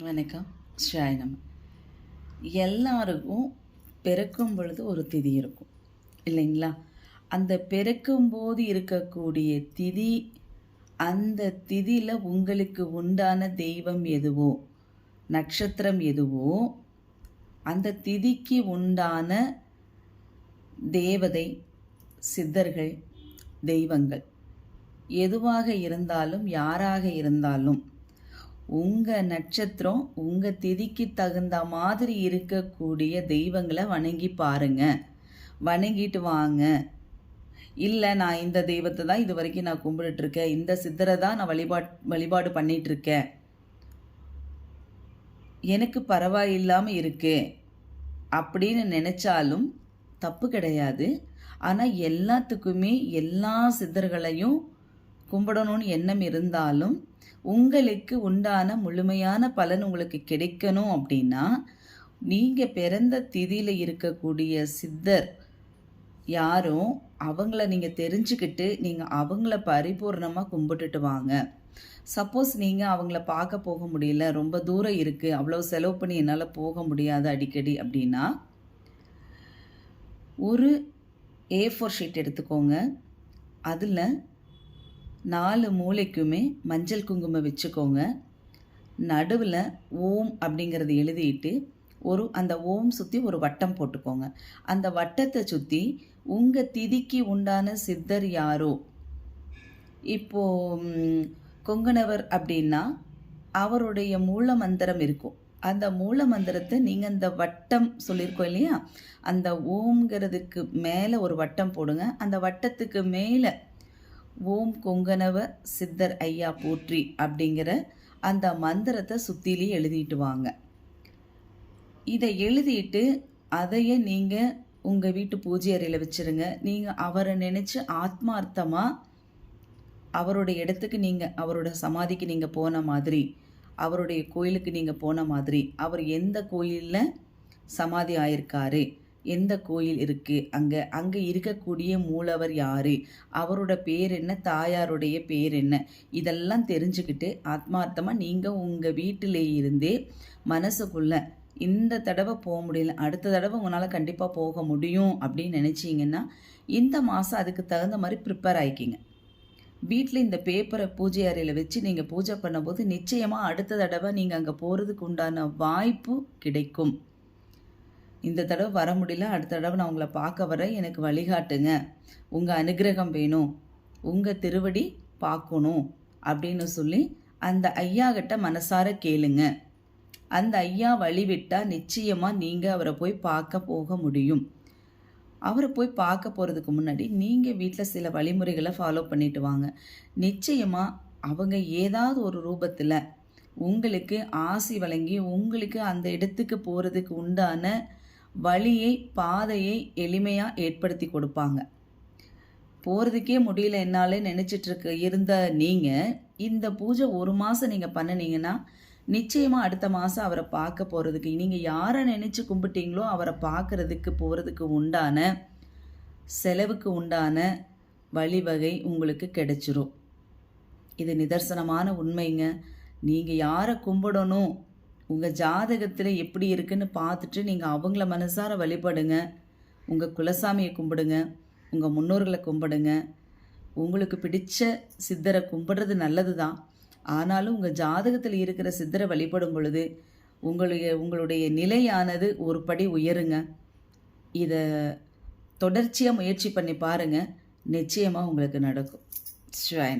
வணக்கம். ஸ்ராயனம் எல்லாருக்கும் பிறக்கும் பொழுது ஒரு திதி இருக்கும். இல்லைங்களா? அந்த பிறக்கும்போது இருக்கக்கூடிய திதி அந்த திதியில் உங்களுக்கு உண்டான தெய்வம் எதுவோ நட்சத்திரம் எதுவோ அந்த திதிக்கு உண்டான தேவதை சித்தர்கள் தெய்வங்கள் எதுவாக இருந்தாலும் யாராக இருந்தாலும் உங்கள் நட்சத்திரம் உங்கள் திதிக்கு தகுந்த மாதிரி இருக்கக்கூடிய தெய்வங்களை வணங்கி பாருங்க. வணங்கிட்டு வாங்க. இல்லை நான் இந்த தெய்வத்தை தான் இது வரைக்கும் நான் கும்பிட்டுட்ருக்கேன் இந்த சித்தரை தான் நான் வழிபாட் வழிபாடு பண்ணிகிட்ருக்கேன் எனக்கு பரவாயில்லாமல் இருக்கு. அப்படின்னு நினச்சாலும் தப்பு கிடையாது. ஆனால் எல்லாத்துக்குமே எல்லா சித்தர்களையும் கும்பிடணும்னு எண்ணம் இருந்தாலும் உங்களுக்கு உண்டான முழுமையான பலன் உங்களுக்கு கிடைக்கணும் அப்படின்னா நீங்கள் பிறந்த திதியில் இருக்கக்கூடிய சித்தர் யாரும் அவங்கள நீங்கள் தெரிஞ்சுக்கிட்டு நீங்கள் அவங்கள பரிபூர்ணமாக கும்பிட்டுட்டு வாங்க. சப்போஸ் நீங்கள் அவங்கள பார்க்க போக முடியல ரொம்ப தூரம் இருக்குது அவ்வளோ செலவு பண்ணி என்னால் போக முடியாது அடிக்கடி அப்படின்னா ஒரு ஏ ஃபோர் ஷீட் எடுத்துக்கோங்க. அதில் நாலு மூளைக்குமே மஞ்சள் குங்குமம் வச்சுக்கோங்க. நடுவில் ஓம் அப்படிங்கிறது எழுதிட்டு ஒரு அந்த ஓம் சுற்றி ஒரு வட்டம் போட்டுக்கோங்க. அந்த வட்டத்தை சுற்றி உங்கள் திதிக்கு உண்டான சித்தர் யாரோ? இப்போ கொங்கணவர் அப்படின்னா அவருடைய மூல மந்திரம் இருக்கும். அந்த மூல மந்திரத்தை நீங்கள் அந்த வட்டம் சொல்லியிருக்கோம் இல்லையா? அந்த ஓம்ங்கிறதுக்கு மேலே ஒரு வட்டம் போடுங்க. அந்த வட்டத்துக்கு மேலே ஓம் கொங்கணவ சித்தர் ஐயா போற்றி அப்படிங்கிற அந்த மந்திரத்தை சுத்திலே எழுதிட்டு வாங்க. இதை எழுதிட்டு அதையே நீங்கள் உங்கள் வீட்டு பூஜை அறையில் வச்சுருங்க. நீங்கள் அவரை நினச்சி ஆத்மார்த்தமாக அவருடைய இடத்துக்கு நீங்கள் அவரோட சமாதிக்கு நீங்கள் போன மாதிரி அவருடைய கோயிலுக்கு நீங்கள் போன மாதிரி அவர் எந்த கோயிலில் சமாதி ஆயிருக்காரு எந்த கோயில் இருக்குது அங்கே அங்கே இருக்கக்கூடிய மூலவர் யார்? அவரோட பேர் என்ன? தாயாருடைய பேர் என்ன? இதெல்லாம் தெரிஞ்சுக்கிட்டு ஆத்மார்த்தமாக நீங்கள் உங்கள் வீட்டிலே இருந்தே மனசுக்குள்ள இந்த தடவை போக முடியல அடுத்த தடவை உங்களால் கண்டிப்பாக போக முடியும் அப்படின்னு நினச்சிங்கன்னா இந்த மாதம் அதுக்கு தகுந்த மாதிரி ப்ரிப்பேர் ஆகிக்கிங்க வீட்டில் இந்த பேப்பரை பூஜை அறையில் வச்சு நீங்கள் பூஜை பண்ணும்போது நிச்சயமாக அடுத்த தடவை நீங்கள் அங்கே போகிறதுக்கு உண்டான வாய்ப்பு கிடைக்கும். இந்த தடவை வர முடியல அடுத்த தடவை நான் உங்களை பார்க்க வரேன். எனக்கு வழிகாட்டுங்க. உங்கள் அனுகிரகம் வேணும். உங்கள் திருவடி பார்க்கணும் அப்படின்னு சொல்லி அந்த ஐயா கிட்ட மனசார கேளுங்க. அந்த ஐயா வழிவிட்டால் நிச்சயமாக நீங்கள் அவரை போய் பார்க்க போக முடியும். அவரை போய் பார்க்க போகிறதுக்கு முன்னாடி நீங்கள் வீட்டில் சில வழிமுறைகளை ஃபாலோ பண்ணிட்டு வாங்க. நிச்சயமாக அவங்க ஏதாவது ஒரு ரூபத்தில் உங்களுக்கு ஆசி வழங்கி உங்களுக்கு அந்த இடத்துக்கு போகிறதுக்கு உண்டான வழியை பாதையை எளிமையாக ஏற்படுத்தி கொடுப்பாங்க. போகிறதுக்கே முடியல என்னாலே நினச்சிட்டு இருக்க இருந்த நீங்கள் இந்த பூஜை ஒரு மாதம் நீங்கள் பண்ணினீங்கன்னா நிச்சயமாக அடுத்த மாதம் அவரை பார்க்க போகிறதுக்கு நீங்கள் யாரை நினச்சி கும்பிட்டீங்களோ அவரை பார்க்குறதுக்கு போகிறதுக்கு உண்டான செலவுக்கு உண்டான வழிவகை உங்களுக்கு கிடைச்சிரும். இது நிதர்சனமான உண்மைங்க. நீங்கள் யாரை கும்பிடணும் உங்கள் ஜாதகத்தில் எப்படி இருக்குன்னு பார்த்துட்டு நீங்கள் அவங்கள மனசார வழிபடுங்க. உங்கள் குலசாமியை கும்பிடுங்க. உங்கள் முன்னோர்களை கும்பிடுங்க. உங்களுக்கு பிடித்த சித்தரை கும்பிடுறது நல்லது தான் ஆனாலும் உங்கள் ஜாதகத்தில் இருக்கிற சித்தரை வழிபடும் பொழுது உங்களுடைய உங்களுடைய நிலையானது ஒரு படி உயருங்க. இதை தொடர்ச்சியாக முயற்சி பண்ணி பாருங்கள் நிச்சயமாக உங்களுக்கு நடக்கும். ஸ்ரீவாய